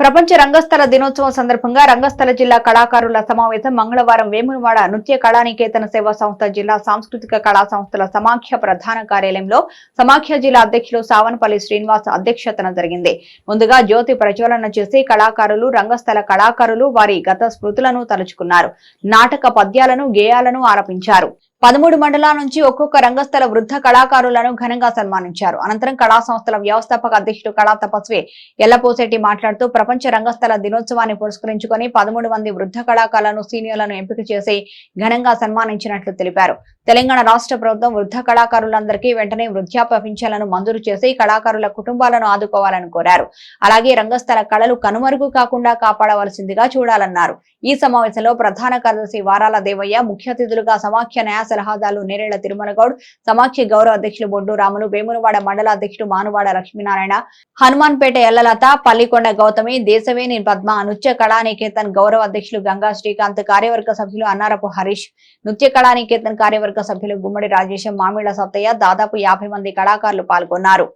ప్రపంచ రంగస్థల దినోత్సవం సందర్భంగా రంగస్థల జిల్లా కళాకారుల సమావేశం మంగళవారం వేములవాడ నృత్య కళానికేతన సేవా సంస్థ జిల్లా సాంస్కృతిక కళా సంస్థల సమాఖ్య ప్రధాన కార్యాలయంలో సమాఖ్య జిల్లా అధ్యక్షులు సావనపల్లి శ్రీనివాస్ అధ్యక్షతన జరిగింది. ముందుగా జ్యోతి ప్రజ్వలన చేసి కళాకారులు రంగస్థల కళాకారులు వారి గత స్మృతులను తలుచుకున్నారు. నాటక పద్యాలను గేయాలను ఆలపించారు. పదమూడు మండలాల నుంచి ఒక్కొక్క రంగస్థల వృద్ధ కళాకారులను ఘనంగా సన్మానించారు. అనంతరం కళా సంస్థల వ్యవస్థాపక అధ్యక్షుడు కళా తపస్వి ఎల్లపోసేటి మాట్లాడుతూ ప్రపంచ రంగస్థల దినోత్సవాన్ని పురస్కరించుకొని పదమూడు మంది వృద్ధ కళాకారులను సీనియర్లను ఎంపిక చేసి ఘనంగా సన్మానించినట్లు తెలిపారు. తెలంగాణ రాష్ట్ర ప్రభుత్వం వృద్ధ కళాకారులందరికీ వెంటనే వృద్ధాప్య పింఛన్లను మంజూరు చేసి కళాకారుల కుటుంబాలను ఆదుకోవాలని కోరారు. అలాగే రంగస్థల కళలు కనుమరుగు కాకుండా కాపాడవలసిందిగా చూడాలన్నారు. ఈ సమావేశంలో ప్రధాన కార్యదర్శి వారాల దేవయ్య ముఖ్య అతిథులుగా సమాఖ్య న్యాయ సలహాదారులు నేరేళ్ళ తిరుమలగౌడ్ సమాఖ్య గౌరవ అధ్యక్షులు బొడ్డు రాములు వేములవాడ మండల అధ్యక్షుడు మానువాడ లక్ష్మీనారాయణ హనుమాన్పేట ఎల్లలత పల్లికొండ గౌతమి దేశవేణి పద్మ నృత్య కళానికేతన్ గౌరవ అధ్యక్షులు గంగా శ్రీకాంత్ కార్యవర్గ సభ్యులు అన్నారపు హరీష్ నృత్య కళానికేతన్ కార్యవర్గ సభ్యులు గుమ్మడి రాజేశం మామిళ్ళ సత్తయ్య దాదాపు యాభై మంది కళాకారులు పాల్గొన్నారు.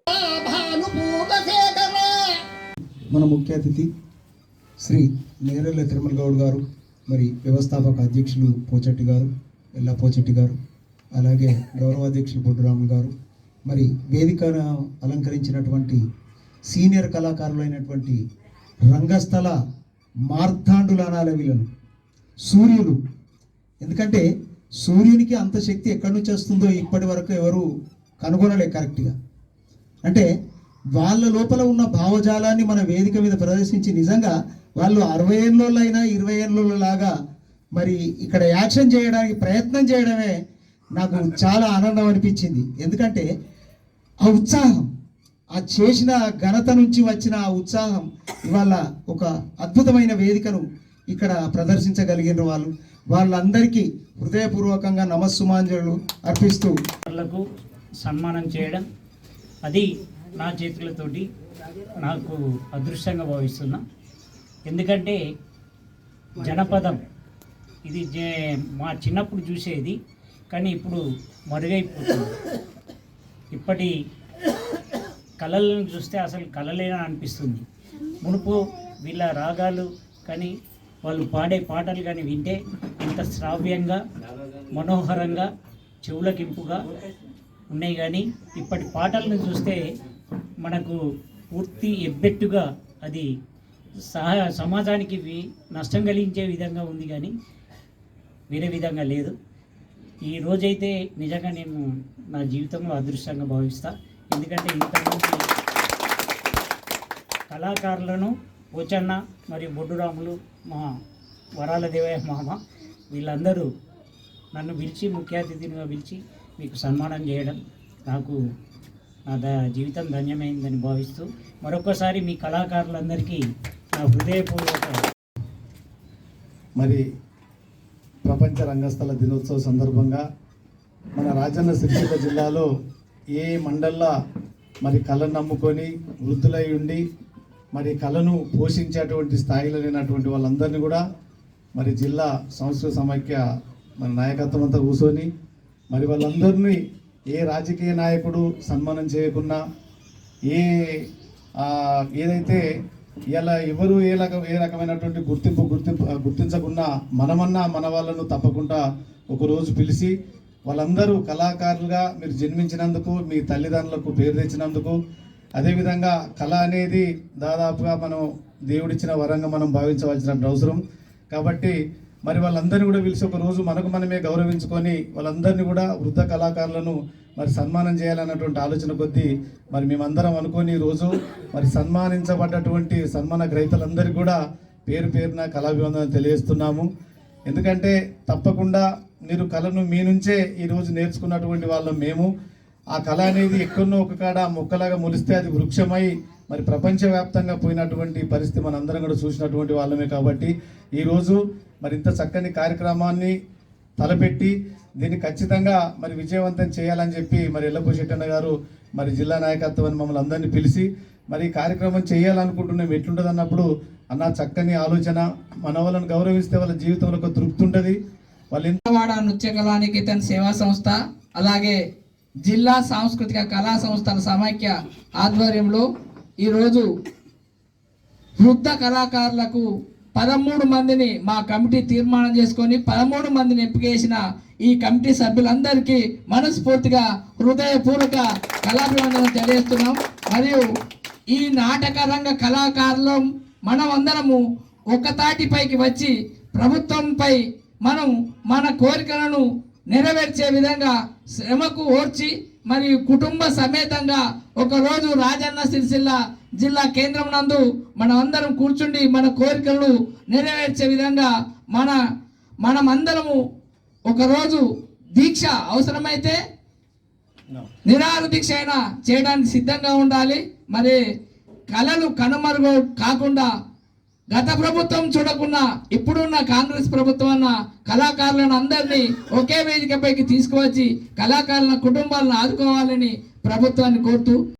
మన ముఖ్య అతిథి శ్రీ నేరెళ్ళ తిరుమల గౌడ్ గారు మరి వ్యవస్థాపక అధ్యక్షులు పోచట్టి గారు ఎల్లా పోచట్టి గారు అలాగే గౌరవ అధ్యక్షులు బొడ్డురాములు గారు మరి వేదికను అలంకరించినటువంటి సీనియర్ కళాకారులైనటువంటి రంగస్థల మార్తాండులు అనాలి వీళ్ళను సూర్యులు. ఎందుకంటే సూర్యునికి అంత శక్తి ఎక్కడి నుంచి వస్తుందో ఇప్పటి వరకు ఎవరు కనుగొనలే కరెక్ట్గా. అంటే వాళ్ళ లోపల ఉన్న భావజాలాన్ని మన వేదిక మీద ప్రదర్శించి నిజంగా వాళ్ళు అరవై ఏళ్ళైనా ఇరవై లాగా మరి ఇక్కడ యాక్షన్ చేయడానికి ప్రయత్నం చేయడమే నాకు చాలా ఆనందం అనిపించింది. ఎందుకంటే ఆ ఉత్సాహం ఆ చేసిన ఘనత నుంచి వచ్చిన ఆ ఉత్సాహం ఇవాళ ఒక అద్భుతమైన వేదికను ఇక్కడ ప్రదర్శించగలిగిన వాళ్ళు. వాళ్ళందరికీ హృదయపూర్వకంగా నమస్సుమాంజలు అర్పిస్తూ వాళ్ళకు సన్మానం చేయడం అది నా చేతులతోటి నాకు అదృష్టంగా భావిస్తున్నా. ఎందుకంటే జనపదం ఇది జే- మా చిన్నప్పుడు చూసేది కానీ ఇప్పుడు మరుగైపోతుంది. ఇప్పటి కళలను చూస్తే అసలు కళలేనా అనిపిస్తుంది మునుపు వీళ్ళ రాగాలు కానీ వాళ్ళు పాడే పాటలు కానీ వింటే ఇంత శ్రావ్యంగా మనోహరంగా చెవులకింపుగా ఉన్నాయి కానీ ఇప్పటి పాటలను చూస్తే మనకు పూర్తి ఎబ్బెట్టుగా అది సహ సమాజానికి నష్టం కలిగించే విధంగా ఉంది కానీ వేరే విధంగా లేదు. ఈ రోజైతే నిజంగా నేను నా జీవితంలో అదృష్టంగా భావిస్తా. ఎందుకంటే ఇంతమంది కళాకారులను పోచన్న మరియు బొడ్డురాములు మా వరాల దేవయ్య మామ వీళ్ళందరూ నన్ను పిలిచి ముఖ్య అతిథినిగా పిలిచి మీకు సన్మానం చేయడం నాకు నా ద జీవితం ధన్యమైందని భావిస్తూ మరొకసారి మీ కళాకారులందరికీ నా హృదయపూర్వక మరి ప్రపంచ రంగస్థల దినోత్సవ సందర్భంగా మన రాజన్న సిరిసిల్ల జిల్లాలో ఏ మండల్లా మరి కళను నమ్ముకొని వృద్ధులై ఉండి మరి కళను పోషించేటువంటి స్థాయిలో లేనటువంటి వాళ్ళందరినీ కూడా మరి జిల్లా సంస్కృత సమైక్య మన నాయకత్వం అంతా కూర్చొని మరి వాళ్ళందరినీ ఏ రాజకీయ నాయకుడు సన్మానం చేయకున్నా ఏ ఏదైతే ఇలా ఎవరు ఏ రకం ఏ రకమైనటువంటి గుర్తింపు గుర్తింపు గుర్తించకుండా మనమన్నా మన వాళ్ళను తప్పకుండా ఒకరోజు పిలిచి వాళ్ళందరూ కళాకారులుగా మీరు జన్మించినందుకు మీ తల్లిదండ్రులకు పేరు తెచ్చినందుకు అదేవిధంగా కళ అనేది దాదాపుగా మనం దేవుడిచ్చిన వరంగా మనం భావించవలసిన అవసరం. కాబట్టి మరి వాళ్ళందరినీ కూడా పిలిచి ఒక రోజు మనకు మనమే గౌరవించుకొని వాళ్ళందరినీ కూడా వృద్ధ కళాకారులను మరి సన్మానం చేయాలన్నటువంటి ఆలోచన కొద్దీ మరి మేమందరం అనుకొని ఈరోజు రోజు మరి సన్మానించబడ్డటువంటి సన్మాన గ్రహీతలందరికీ కూడా పేరు పేరున కళాభివందనం తెలియజేస్తున్నాము. ఎందుకంటే తప్పకుండా మీరు కళను మీ నుంచే ఈరోజు నేర్చుకున్నటువంటి వాళ్ళం మేము. ఆ కళ అనేది ఎక్కడో ఒక కాడ మొక్కలాగా మొలిస్తే అది వృక్షమై మరి ప్రపంచవ్యాప్తంగా పోయినటువంటి పరిస్థితి మనందరం కూడా చూసినటువంటి వాళ్ళమే కాబట్టి ఈరోజు మరి ఇంత చక్కని కార్యక్రమాన్ని తలపెట్టి దీన్ని ఖచ్చితంగా మరి విజయవంతం చేయాలని చెప్పి మరి ఎల్లపోశెట్టన్న గారు మరి జిల్లా నాయకత్వాన్ని మమ్మల్ని అందరినీ పిలిచి మరి కార్యక్రమం చేయాలనుకుంటున్నాం. ఎట్లుంటుంది అన్నప్పుడు అన్న చక్కని ఆలోచన మన వాళ్ళని గౌరవిస్తే వాళ్ళ జీవితంలో ఒక తృప్తి ఉంటుంది. వాళ్ళు ఎంత విజయవాడ నృత్య కళానికేతన్ సేవా సంస్థ అలాగే జిల్లా సాంస్కృతిక కళా సంస్థల సమైక్య ఆధ్వర్యంలో ఈరోజు వృద్ధ కళాకారులకు పదమూడు మందిని మా కమిటీ తీర్మానం చేసుకొని పదమూడు మందిని ఎంపిక చేసిన ఈ కమిటీ సభ్యులందరికీ మనస్ఫూర్తిగా హృదయపూర్వక కళాభివందనం తెలియజేస్తున్నాం. మరియు ఈ నాటక రంగ కళాకారులు మనం అందరము ఒక తాటిపైకి వచ్చి ప్రభుత్వంపై మనం మన కోరికలను నెరవేర్చే విధంగా శ్రమకు ఓర్చి మరియు కుటుంబ సమేతంగా ఒకరోజు రాజన్న సిరిసిల్ల జిల్లా కేంద్రం నందు మనమందరం కూర్చుండి మన కోరికలను నెరవేర్చే విధంగా మన మనమందరము ఒకరోజు దీక్ష అవసరమైతే నిరాహార దీక్ష అయినా చేయడానికి సిద్ధంగా ఉండాలి. మరి కళలు కనుమరుగు కాకుండా గత ప్రభుత్వం చూడకుండా ఇప్పుడున్న కాంగ్రెస్ ప్రభుత్వం అన్న కళాకారులను అందరినీ ఒకే వేదికపైకి తీసుకువచ్చి కళాకారుల కుటుంబాలను ఆదుకోవాలని ప్రభుత్వాన్ని కోరుతూ